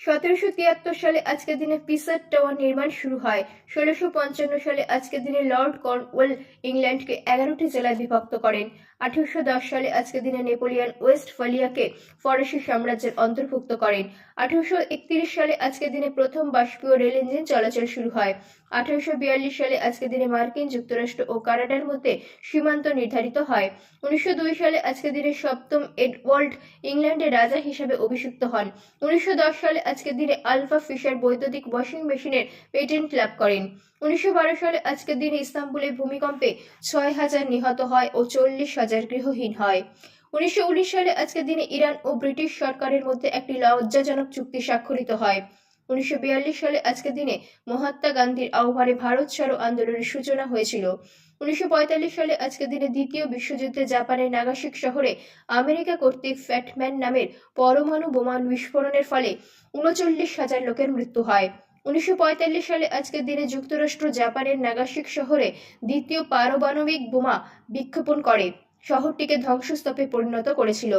সতেরোশো তিয়াত্তর সালে আজকের দিনে পিসার টাওয়ার নির্মাণ শুরু হয়। ষোলোশো পঞ্চান্ন সালে আজকের দিনে লর্ড কর্নওয়েল ইংল্যান্ডকে এগারোটি জেলায় বিভক্ত করেন। আঠারোশো দশ সালে আজকের দিনে নেপোলিয়ান ওয়েস্ট ফলিয়াকে ফরাসি সাম্রাজ্যের অন্তর্ভুক্ত করেন। আঠারোশো একত্রিশ সালে আজকের দিনে প্রথম বাষ্পীয় রেল ইঞ্জিন চলাচল শুরু হয়। আঠারোশো বিয়াল্লিশ সালে আজকের দিনে মার্কিন যুক্তরাষ্ট্র ও কানাডার মধ্যে সীমান্ত নির্ধারিত হয়। উনিশশো দুই সালে আজকের দিনে সপ্তম এডওয়ার্ল্ড ইংল্যান্ডের রাজা হিসেবে অভিষিক্ত হন। উনিশশো দশ সালে আজকের দিনে আলফা ফিশার বৈদ্যুতিক ওয়াশিং মেশিনের পেটেন্ট লাভ করেন। উনিশশো বারো সালে আজকের দিনে ইস্তাম্বুলে ভূমিকম্পে ছয় হাজার নিহত হয় ও চল্লিশ হাজার গৃহহীন হয়। উনিশশো উনিশ সালে আজকের দিনে ইরান ও ব্রিটিশ সরকারের মধ্যে একটি লজ্জাজনক চুক্তি স্বাক্ষরিত হয়। উনিশশো বিয়াল্লিশ সালে আজকের দিনে মহাত্মা গান্ধীর আহ্বানে ভারত ছাড়ো আন্দোলনের সূচনা হয়েছিল। উনিশশো পঁয়তাল্লিশ সালে আজকের দিনে দ্বিতীয় বিশ্বযুদ্ধে জাপানের নাগাসিক শহরে আমেরিকা কর্তৃক ফ্যাটম্যান নামের পরমাণু বোমা বিস্ফোরণের ফলে উনচল্লিশ হাজার লোকের মৃত্যু হয়। উনিশশো পঁয়তাল্লিশ সালে আজকের দিনে যুক্তরাষ্ট্র জাপানের নাগাসিক শহরে দ্বিতীয় পারমাণবিক বোমা বিক্ষেপণ করে। শহরটিকে ধ্বংসস্তূপে পরিণত করেছিল।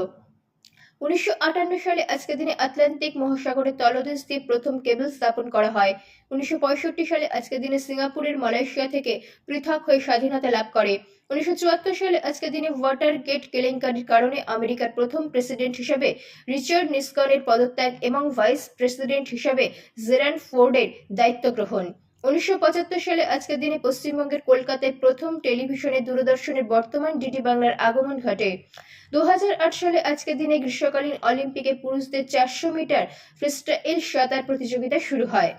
উনিশশো আটান্ন সালে আজকের দিনে আটলান্টিক মহাসাগরের তলদেশ দিয়ে প্রথম কেবল স্থাপন করা হয়। উনিশশো পঁয়ষট্টি সালে আজকের দিনে সিঙ্গাপুরের মালয়েশিয়া থেকে পৃথক হয়ে স্বাধীনতা লাভ করে। উনিশশো চুয়াত্তর সালে আজকের দিনে ওয়াটার গেট কেলেঙ্কারির কারণে আমেরিকার প্রথম প্রেসিডেন্ট হিসেবে রিচার্ড নিসকনের পদত্যাগ এবং ভাইস প্রেসিডেন্ট হিসেবে জেরান ফোর্ডের দায়িত্ব গ্রহণ। উনিশশো পঁচাত্তর সালে আজকের দিনে পশ্চিমবঙ্গের কলকাতায় প্রথম টেলিভিশনে দূরদর্শনের বর্তমান ডিডি বাংলার আগমন ঘটে। দু হাজার আট সালে আজকের দিনে গ্রীষ্মকালীন অলিম্পিকে পুরুষদের চারশো মিটার ফ্রিস্টাইল সাঁতার প্রতিযোগিতা শুরু হয়।